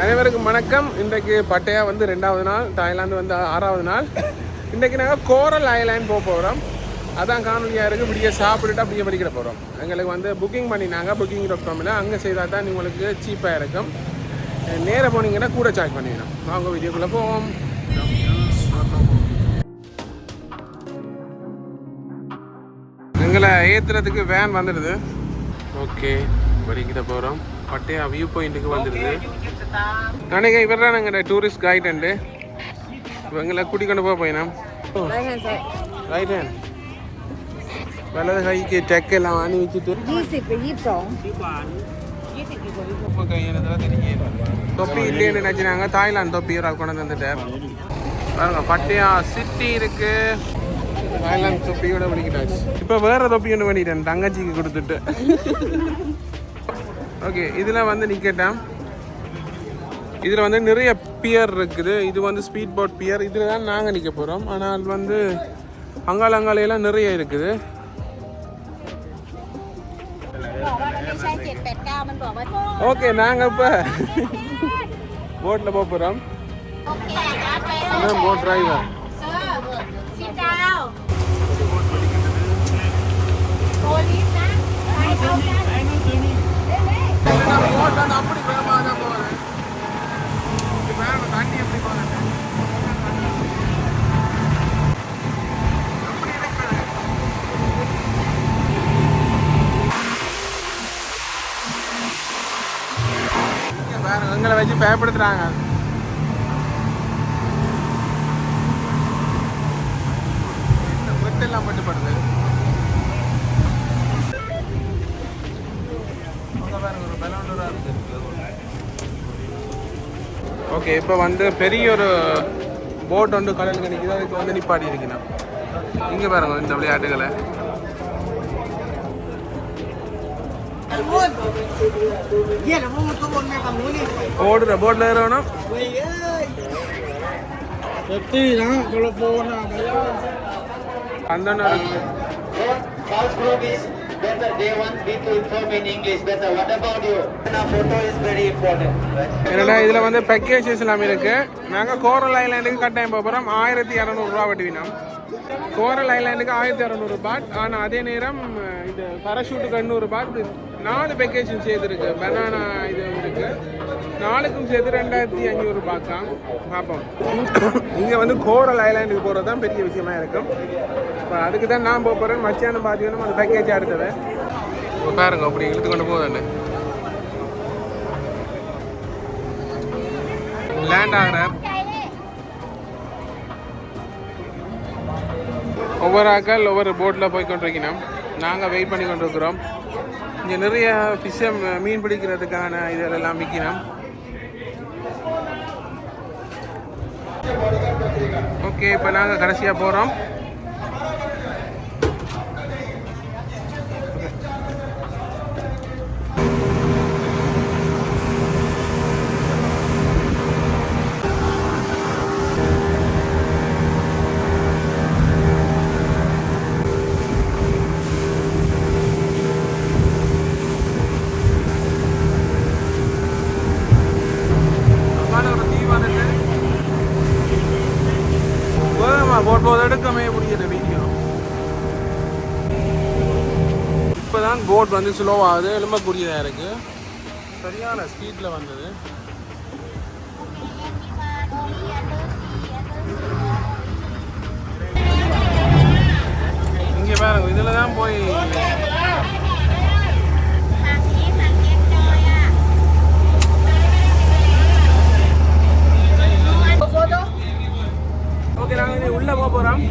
அனைவருக்கும் வணக்கம். இன்றைக்கு பட்டையா வந்து ரெண்டாவது நாள் தாய்லாந்து வந்து ஆறாவது நாள். இன்றைக்கு நாங்கள் கோரல் ஐலாண்ட் போக போகிறோம் அதான் காணொலியாக இருக்குது இப்படியே சாப்பிட்டுட்டு அப்படியே படிக்கிட போகிறோம் எங்களுக்கு வந்து புக்கிங் பண்ணினாங்க. புக்கிங் டாட் காமில் அங்கே செய்தால் தான் உங்களுக்கு சீப்பாக இருக்கும். நேராக போனீங்கன்னா கூட சார்ஜ் பண்ணிடணும் வாங்க வீடியோக்குள்ளே போவோம். எங்களை ஏற்றுறதுக்கு வேன் வந்துடுது. ஓகே படிக்கிட்ட போகிறோம் பட்டையா வியூ பாயிண்ட்டுக்கு வந்துடுது நினைக்க இவர் தான் எங்கள் டூரிஸ்ட் கைட் அண்டு எங்களை கூட்டிக் கொண்டு போக போயினோம் ரைட் ஹேண்ட் வலது கைக்கு டெக் எல்லாம் வாங்கி வச்சுட்டு. தொப்பி இல்லைன்னு நினச்சினாங்க. தாய்லாந்து தொப்பி ஒரு கொண்டு வந்துட்டார். பாருங்க பட்டையா சிட்டி இருக்கு. தாய்லாந்து தொப்பியோட பண்ணிக்கிட்டாச்சு இப்போ வேற தொப்பி ஒன்று பண்ணிட்டேன் தங்கச்சிக்கு கொடுத்துட்டு. ஓகே இதில் வந்து நிற்கட்டேன் இதில் வந்து நிறைய பியர் இருக்குது. இது வந்து ஸ்பீட் போட் பியர் இதில் தான் நாங்கள் நிற்க போகிறோம் ஆனால் வந்து அங்கால அங்காலையெல்லாம் நிறைய இருக்குது. ஓகே நாங்கள் இப்போ போட்டில் போக போகிறோம் போட் டிரைவர் அப்படி வேகமாக தான் போகிறேன் தண்ணி எப்படி போகிறேன் வேற எங்களை வச்சு பயப்படுத்துறாங்க. ஓகே இப்போ வந்து பெரிய ஒரு போட் வந்து கடலுக்கு நிற்கிது அதுக்கு வந்து நிப்பாடி இருக்குண்ணா இங்கே பாருங்க இந்த விளையாட்டுகளை. ஓடுற போட்டில் ஏறணும். அந்த better. day one, me to inform in English better. What about you? Now, photo is very important. என்னடா இதில் வந்து பேக்கேஜஸ் எல்லாம் இருக்கு. நாங்கள் கோரல் ஐலாண்டுக்கு கட்டாயம் போகிறோம் ஆயிரத்தி இரநூறுவா வட்டிவினோம் கோரல் ஐலாண்டுக்கு ஆயிரத்தி இரநூறு பாட் ஆனால் அதே நேரம் இந்த பரஷூட்டுக்கு எண்ணூறு பாட் நாலு பேக்கேஜும் சேர்த்துருக்கு. பனானா இது இருக்கு. நாலுக்கும் சேர்த்து ரெண்டாயிரத்தி அஞ்சூறு பாக்காம் பார்ப்போம். இங்கே வந்து கோரல் ஐலாண்டுக்கு போகிறது தான் பெரிய விஷயமா இருக்கும். இப்போ அதுக்கு தான் நான் போக போகிறேன் மத்தியானம் பார்த்தீங்கன்னா அந்த பேக்கேஜ் இருக்குது இப்போ பாருங்க அப்படி இழுத்து கொண்டு போகுதுண்டு லேண்ட் ஆகிறேன் ஒவ்வொரு ஆக்கள் ஒவ்வொரு போட்டில் போய் கொண்டிருக்கணும் நாங்கள் வெயிட் பண்ணி கொண்டிருக்கிறோம். இங்கே நிறைய ஃபிஷ்ஷை மீன் பிடிக்கிறதுக்கான இதெல்லாம் விற்கணும் ஓகே இப்போ நாங்கள் கடைசியாக போகிறோம் தான் போட் வந்து ஸ்லோவாகுது எலும்பக்கூடியதாக இருக்குது சரியான ஸ்பீடில் வந்தது. இங்கே பாருங்க இதில் தான் போய் ஓகே நாங்கள் இது உள்ளே போக போகிறோம்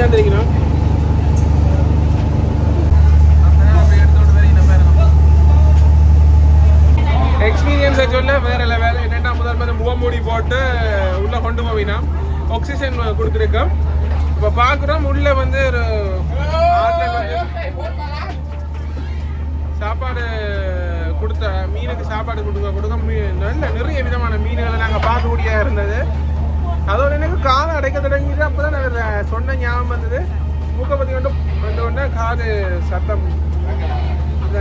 வந்திருக்கணும் எக்ஸ்பீரியன்ஸை சொல்ல வேற லெவல் என்னென்னா முதல் முதல் முகமூடி போட்டு உள்ளே கொண்டு போவினா ஆக்சிஜன் கொடுத்துருக்கோம் இப்போ பார்க்குறோம் உள்ள வந்து ஒரு சாப்பாடு கொடுத்த மீனுக்கு சாப்பாடு கொடுக்க கொடுக்க நல்ல நிறைய விதமான மீன்களை நாங்கள் பார்க்கக்கூடிய இருந்தது. அதோட எனக்கு காது அடைக்க தொடங்கிட்டு அப்போ தான் நான் சொன்ன ஞாபகம் வந்தது. மூக்கப்பத்தி பற்றி கொண்டு வந்த உடனே காது சத்தம்.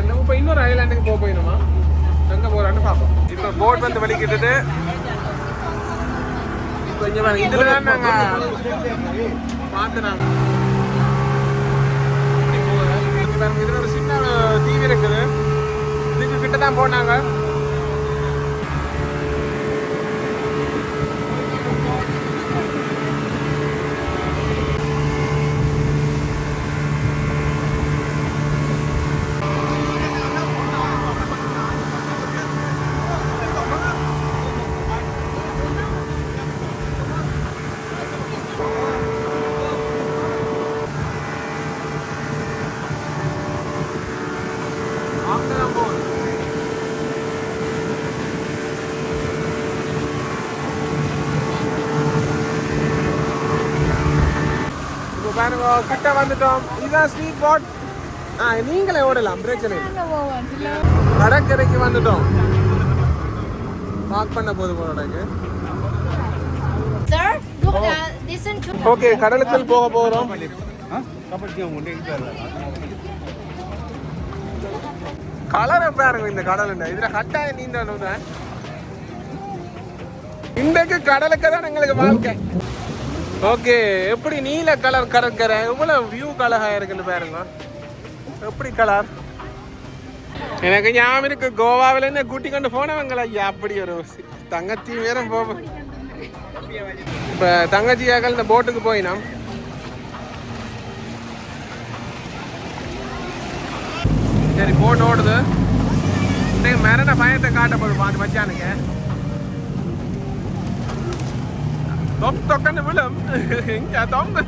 நம்ம இப்போ இன்னொரு ஐலாண்டுக்கு போக போயிடுமா? எங்கே போகிறான்னு பார்ப்போம். இப்போ போட் வந்து வலிக்கிட்டு கொஞ்சம் இதில் தான் நாங்கள் பார்த்து நாங்கள் இதில் ஒரு சின்ன டிவி இருக்குது. இதுக்கு கிட்ட தான் போனாங்க. கிட்ட வந்துட்டோம். இதுதான் ஸ்வீட் பாட் ஆ நீங்களே ஓடலாம் பிரச்சனை இல்லை. கடற்கரைக்கு வந்துட்டோம். பார்க் பண்ண போது போறோம் Sir, look, uh. ஓகே கடலுக்குள் போக போறோம். கலரை பாருங்க இந்த கடல் இதுல கட்டாயம் நீந்த இன்றைக்கு கடலுக்கு தான் எங்களுக்கு வாழ்க்கை. ஓகே எப்படி நீல கலர் கடற்கரை எவ்வளோ வியூ கலகா இருக்குன்னு பாருங்க. எப்படி கலர் எனக்கு ஞாபகம் இருக்கு கோவாவில இருந்து கூட்டி கொண்டு போனவங்கள. ஐயா அப்படி ஒரு தங்கச்சி வேற போவோம் இப்ப தங்கச்சியாக இந்த போட்டுக்கு போயினோம் சரி போட் ஓடுது. இன்னைக்கு மரண பயத்தை காட்டப்படும் பாட்டு மச்சானுங்க தொக்கன்னு விழும் இங்க தொம்பு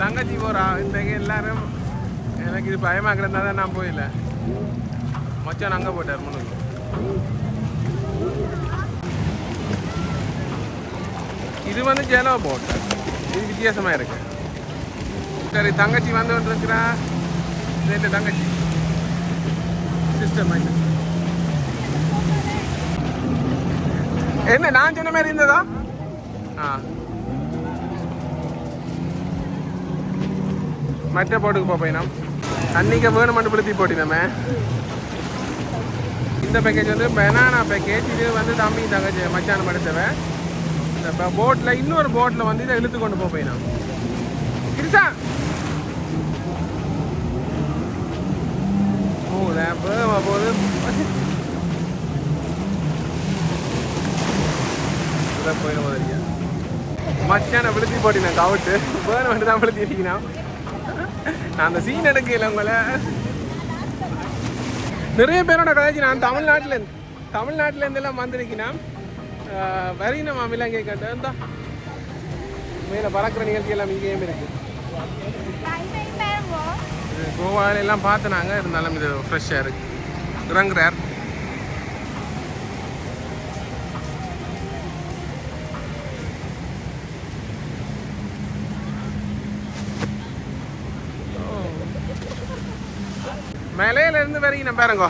தங்கச்சி போறா இன்றைக்கு எல்லாரும் எனக்கு இது பயமாக்குறதா தான் நான் போயில மச்சான் அங்கே போட்டார் முன்னுக்கு இது வந்து ஜெனோ போட் இது வித்தியாசமாக இருக்கு சரி தங்கச்சி வந்து கொண்டிருக்கிறா ரெண்டு தங்கச்சி சிஸ்டர் மைண்ட் என்ன நான் சொன்ன மாதிரி இருந்ததா? ஆ. மற்ற போட்டுக்கு போப்போம் அன்னைக்கு வேணுமென்று பிடித்தி போட்டினமே. இந்த பேக்கேஜ் வந்து பெனானா பேக்கேஜ் இது வந்து தம்பி தங்கச்சி மச்சானம் படுத்தவன் இந்த போட்டில் இன்னொரு போட்டில் வந்து இதை இழுத்து கொண்டு போப்போம் கிருஷா போகுது போகுது இதான் போயிடும் முதலியா மச்சான விழுத்தி போட்டினேன் கவுட்டு பேர் மட்டும் தான் விழுத்தி இருக்கணும் நான் அந்த சீன் எடுக்கல உங்களை. நிறைய பேரோட கதைச்சு நான் தமிழ்நாட்டில் தமிழ்நாட்டில இருந்து எல்லாம் வந்திருக்கிறேன் வரின மாமிலாம் இங்கே கேட்டேன் தான் மேலே பறக்கிற நிகழ்ச்சி எல்லாம் இங்கேயும் இருக்கு. இது கோவால எல்லாம் பார்த்துனாங்க இருந்தாலும் இது ஃப்ரெஷ்ஷாக இருக்கு. இறங்குறார். மலையில இருந்து நான் பாருங்க.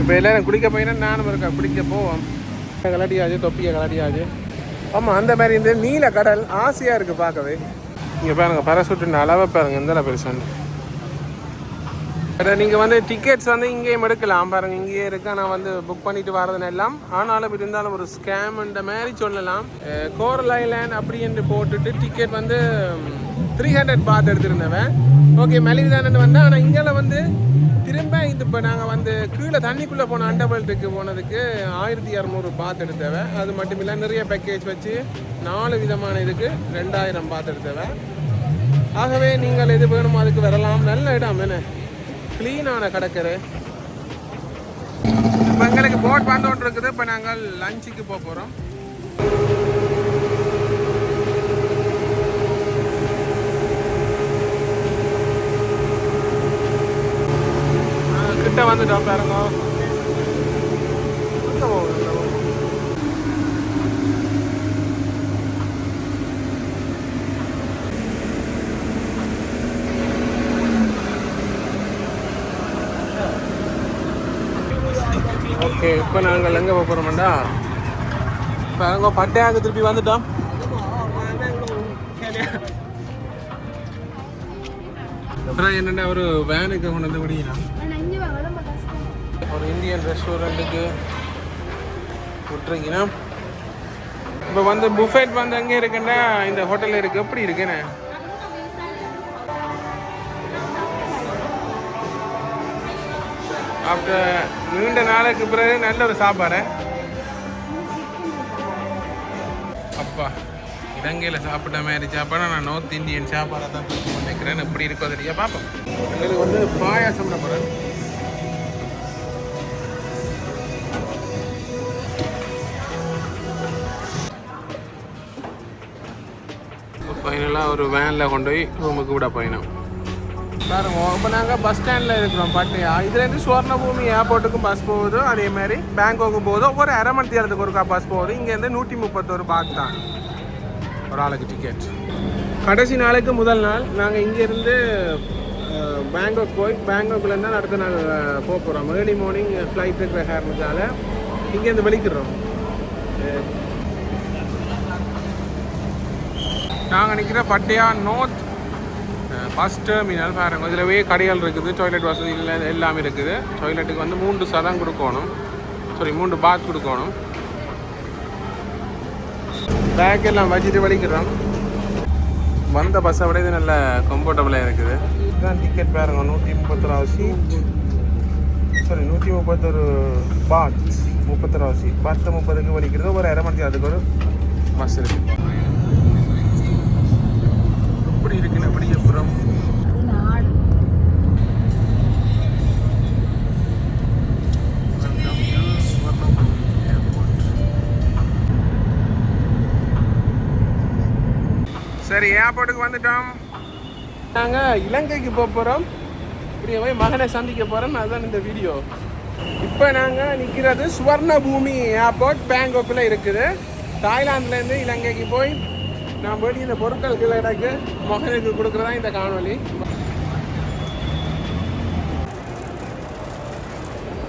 இப்போ எல்லாரும் குளிக்க போயினா நானும் இருக்கா குளிக்க போவோம். கலடியாச்சு தொப்பியை கலடியாச்சு ஆமாம் அந்த மாதிரி இந்த நீல கடல் ஆசையாக இருக்குது பார்க்கவே. இங்கே பாருங்க பரசுட்டின் அளவை பாருங்க இந்த பெருசான்னு நீங்கள் வந்து டிக்கெட்ஸ் வந்து இங்கேயும் எடுக்கலாம். பாருங்க இங்கேயே இருக்கா. நான் வந்து புக் பண்ணிட்டு வரதுன்னு எல்லாம். ஆனாலும் இருந்தாலும் ஒரு ஸ்கேம்ன்ற மாதிரி சொல்லலாம். கோரல் ஐலேண்ட் அப்படி என்று போட்டுட்டு டிக்கெட் வந்து த்ரீ ஹண்ட்ரட் பாத் எடுத்திருந்தவன். ஓகே மெலிவு தானே வந்தேன் ஆனால் இங்கெல்லாம் வந்து திரும்ப இது இப்போ நாங்கள் வந்து கீழே தண்ணிக்குள்ளே போன அண்டபல்ட்டுக்கு போனதுக்கு ஆயிரத்தி இரநூறு பாத் எடுத்தவன். அது மட்டும் இல்லை நிறைய பேக்கேஜ் வச்சு நாலு விதமான இதுக்கு ரெண்டாயிரம் பாத் எடுத்தவன். ஆகவே நீங்கள் எது வேணுமோ அதுக்கு வரலாம். நல்ல இடம் என்ன க்ளீனான கடற்கரை. இப்போ எங்களுக்கு போட் வந்து இருக்குது இப்போ நாங்கள் லஞ்சுக்கு போக போகிறோம் வந்துட்டோம் பாருங்க. ஓகே இப்போ நாங்கள் எங்கே போக போகிறோம்டா பாருங்க பட்டையாக திருப்பி வந்துட்டோம். அப்புறம் என்னென்ன ஒரு வேனுக்கு கொண்டு வந்து விடியலாம் இந்தியன் ரெஸ்டாரண்ட்டுக்கு விட்டுருக்கீங்கன்னா இப்போ வந்து புஃபேட் வந்து எங்கே இருக்குன்னா இந்த ஹோட்டலில் இருக்குது எப்படி இருக்குண்ணே ஆஃப்டர் நீண்ட நாளைக்கு பிறகு நல்ல ஒரு சாப்பாடு. அப்பா இலங்கையில் சாப்பிட்ட மாதிரி சாப்பாடை? நான் நார்த் இந்தியன் சாப்பாடை தான் நினைக்கிறேன். எப்படி இருக்கோ தெரியா பார்ப்போம் எங்களுக்கு வந்து பாயாசம் போகிறேன் ஒரு வேனில் கொண்டு போய் ரூமுக்கு விட போயினோம். பாருங்க இப்போ நாங்கள் பஸ் ஸ்டாண்டில் இருக்கிறோம் பட்டியா. இதுலேருந்து சுவர்ணபூமி ஏர்போர்ட்டுக்கும் பஸ் போகுது அதே மாதிரி பேங்காக்கு போகுது ஒவ்வொரு அரை மணி நேரத்துக்கு ஒருக்கா பஸ் போகுது இங்கேருந்து நூற்றி முப்பத்தொரு பாக் தான். ஒரு ஆளுக்கு டிக்கெட் கடைசி நாளுக்கு முதல் நாள் நாங்கள் இங்கேருந்து பேங்காக் போய் பேங்காக்லேருந்து தான் அடுத்த நாள் போக போகிறோம் ஏர்லி மார்னிங் ஃப்ளைட் இருக்கிற காரணத்தால் இங்கேருந்து வெளிக்கிறோம் நாங்கள் நிற்கிற பட்டையா நோர்த் பஸ் டெர்மினல் பாருங்க இதில் போய் கடைகள் இருக்குது டாய்லெட் வசதி இல்லை எல்லாமே இருக்குது. டாய்லெட்டுக்கு வந்து மூன்று சதம் கொடுக்கணும். சாரி மூன்று பாத் கொடுக்கணும். பேக் எல்லாம் வச்சுட்டு வலிக்கிறோம். வந்த பஸ்ஸை விட இது நல்ல கம்ஃபர்டபுளாக இருக்குது. இதுதான் டிக்கெட் பாருங்க நூற்றி முப்பத்தொராவது சீட் சாரி நூற்றி முப்பத்தொரு பாத் முப்பத்தொராவது சீட் பத்து முப்பதுக்கு வலிக்கிறது ஒரு அரை மணி அதுக்கு ஒரு பஸ் இருக்குது சரி ஏர்போர்ட்டுக்கு வந்துட்டோம். நாங்கள் இலங்கைக்கு போக போகிறோம் இப்படியே போய் மகனை சந்திக்க போகிறோம் அதுதான் இந்த வீடியோ இப்போ நாங்கள் நிற்கிறது சுவர்ணபூமி ஏர்போர்ட் பேங்காக்கில் இருக்குது. தாய்லாந்துலேருந்து இலங்கைக்கு போய் நான் போய் இந்த பொருட்களுக்கு எனக்கு மகனுக்கு கொடுக்குறதா இந்த காணொளி.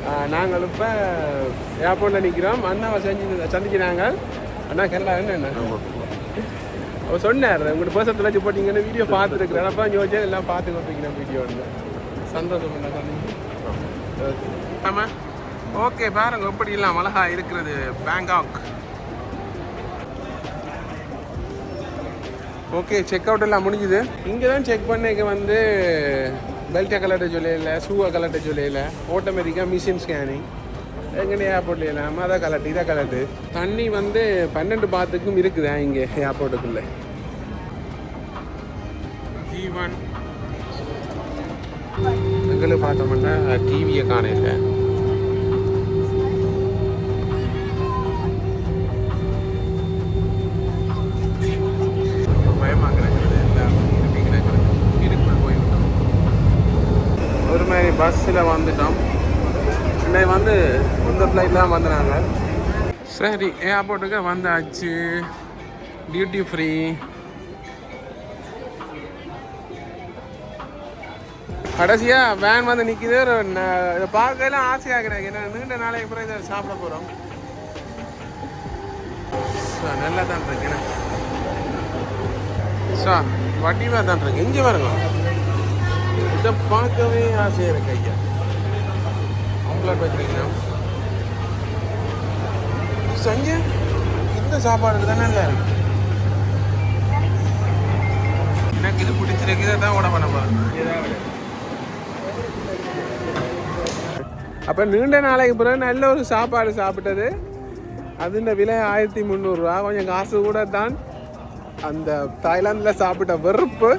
ஆ, நாங்கள் இப்போ ஏர்போர்ட்டில் நிற்கிறோம் அண்ணாவை செஞ்சு சந்திக்கிறாங்க. அண்ணா கேரளா என்ன? அவர் சொன்னார் உங்கள்கிட்ட பேசத்தில் வச்சு போட்டிங்கன்னு வீடியோ பார்த்துருக்குறேன். அப்போ யோசிச்சு எல்லாம் பார்த்து கொடுப்பீங்க வீடியோ சந்தோஷம் என்ன சொன்னீங்க ஆமாம் ஓகே பாருங்க எப்படி இல்லாம அழகா இருக்கிறது பேங்காக். ஓகே செக் அவுட் எல்லாம் முடிஞ்சுது. இங்கே தான் செக் பண்ணிக்க வந்து பெல்ட்டை கலட்ட சொல்லையில் ஷூவை கலட்ட சொல்லையில் ஆட்டோமேட்டிக்காக மிஷின் ஸ்கேனிங் எங்கே ஏர்போர்ட்ல இல்லாமல் அதை கலட்டு இதை கலட்டு. தண்ணி வந்து பன்னெண்டு பாத்துக்கும் இருக்குதா இங்கே ஏர்போர்ட்டுக்குள்ளே ஜீவன் எங்களுக்கு பார்த்தோம்னா டிவியை காணல. பயமாக இந்த ஃப்ளைட்லாம் வந்துனாங்க சரி ஏர்போர்ட்டுக்கு வந்தாச்சு. டியூட்டி ஃப்ரீ கடைசியாக வேன் வந்து நிற்கிது ஒரு இதை பார்க்கல ஆசையாக கிடையாது ஏன்னா நீண்ட நாளைக்கு அப்புறம் இதை சாப்பிட போகிறோம் நல்லா தான் இருக்கேன் ஸோ வட்டிவாக தான் இருக்கு. இங்கே பாருங்க. இதை பார்க்கவே ஆசையாக இருக்கு ஐயா. ஆம்லெட் வச்சுருக்கீங்கன்னா சஞ்சு இந்த சாப்பாடுக்கு தானே இல்லை? எனக்கு இது பிடிச்சிருக்கு இதை தான் ஓட பண்ண போகிறேன் அப்போ நீண்ட நாளைக்கு பிறகு நல்ல ஒரு சாப்பாடு சாப்பிட்டது. அதுன்ற விலை ஆயிரத்தி முந்நூறுரூவா கொஞ்சம் காசு கூட தான் அந்த தாய்லாந்தில் சாப்பிட்ட வெறுப்பு.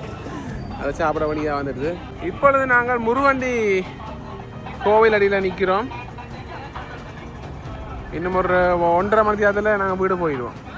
அதை சாப்பிட வழியாக வந்துடுது. இப்பொழுது நாங்கள் முருவண்டி கோவில் அடியில் நிற்கிறோம். இன்னும் ஒரு ஒன்றரை மணி நேரத்தில் நாங்கள் வீடு போயிடுவோம்